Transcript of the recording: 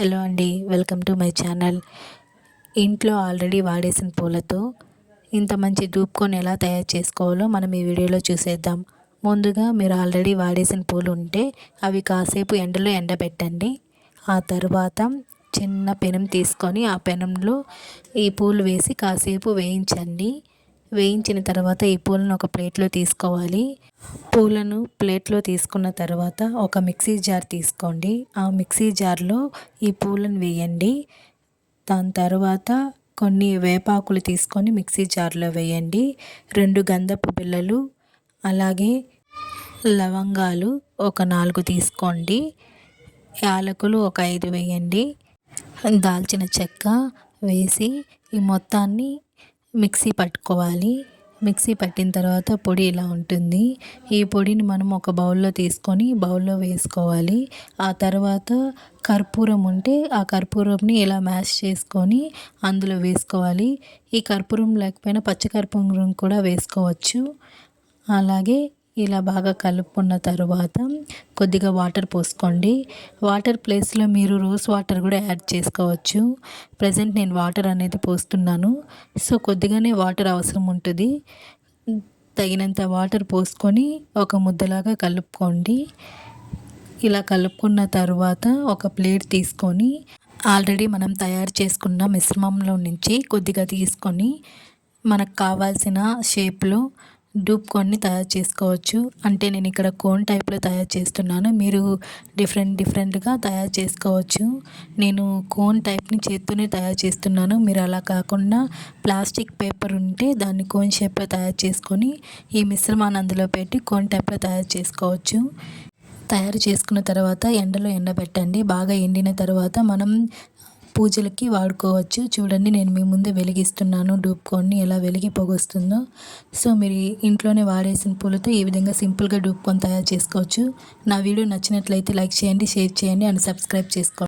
Hello అండి welcome to my channel. ఇంట్లో already వాడేసిన పూలతో ఇంత మంచి ధూప్కొని ఎలా తయారు చేసుకోవాలో మనం ఈ వీడియోలో చూసేద్దాం. ముందుగా మీరు ఆల్రెడీ వాడేసిన పూలు ఉంటే అవి కాసేపు ఎండలో ఎండబెట్టండి. ఆ తర్వాత చిన్న పెనం తీసుకొని ఆ పెనంలో ఈ పూలు వేసి కాసేపు వేయించండి. వేయించిన తర్వాత ఈ పూలను ఒక ప్లేట్లో తీసుకోవాలి. పూలను ప్లేట్లో తీసుకున్న తర్వాత ఒక మిక్సీ జార్ తీసుకోండి. ఆ మిక్సీ జార్లో ఈ పూలను వేయండి. దాని తర్వాత కొన్ని వేపాకులు తీసుకొని మిక్సీ జార్లో వేయండి. రెండు గంధపు బిళ్ళలు అలాగే లవంగాలు ఒక నాలుగు తీసుకోండి. యాలకులు ఒక ఐదు వేయండి. దాల్చిన చెక్క వేసి ఈ మొత్తాన్ని మిక్సీ పట్టుకోవాలి. మిక్సీ పట్టిన తర్వాత పొడి ఇలా ఉంటుంది. ఈ పొడిని మనం ఒక బౌల్లో తీసుకొని బౌల్లో వేసుకోవాలి. ఆ తర్వాత కర్పూరం ఉంటే ఆ కర్పూరంని ఇలా మ్యాష్ చేసుకొని అందులో వేసుకోవాలి. ఈ కర్పూరం లేకపోయినా పచ్చకర్పూరం కూడా వేసుకోవచ్చు. అలాగే ఇలా బాగా కలుపుకున్న తర్వాత కొద్దిగా వాటర్ పోసుకోండి. వాటర్ ప్లేస్లో మీరు రోజ్ వాటర్ కూడా యాడ్ చేసుకోవచ్చు. ప్రజెంట్ నేను వాటర్ అనేది పోస్తున్నాను. సో కొద్దిగానే వాటర్ అవసరం ఉంటుంది. తగినంత వాటర్ పోసుకొని ఒక ముద్దలాగా కలుపుకోండి. ఇలా కలుపుకున్న తర్వాత ఒక ప్లేట్ తీసుకొని ఆల్రెడీ మనం తయారు చేసుకున్న మిశ్రమంలో నుంచి కొద్దిగా తీసుకొని మనకు కావాల్సిన షేప్లో డూప్ కోన్ని తయారు చేసుకోవచ్చు. అంటే నేను ఇక్కడ కోన్ టైప్లో తయారు చేస్తున్నాను. మీరు డిఫరెంట్ డిఫరెంట్గా తయారు చేసుకోవచ్చు. నేను కోన్ టైప్ని చేత్తోనే తయారు చేస్తున్నాను. మీరు అలా కాకుండా ప్లాస్టిక్ పేపర్ ఉంటే దాన్ని కోన్ షేప్లో తయారు చేసుకొని ఈ మిశ్రమాన్ని అందులో పెట్టి కోన్ టైప్లో తయారు చేసుకోవచ్చు. తయారు చేసుకున్న తర్వాత ఎండలో ఎండబెట్టండి. బాగా ఎండిన తర్వాత మనం పూజలకి వాడుకోవచ్చు. చూడండి నేను మీ ముందే వెలిగిస్తున్నాను. డూప్ ఎలా వెలిగి పొగొస్తుందో. సో మీరు ఇంట్లోనే వాడేసిన పూలతో ఈ విధంగా సింపుల్గా డూప్ తయారు చేసుకోవచ్చు. నా వీడియో నచ్చినట్లయితే లైక్ చేయండి షేర్ చేయండి అండ్ సబ్స్క్రైబ్ చేసుకోండి.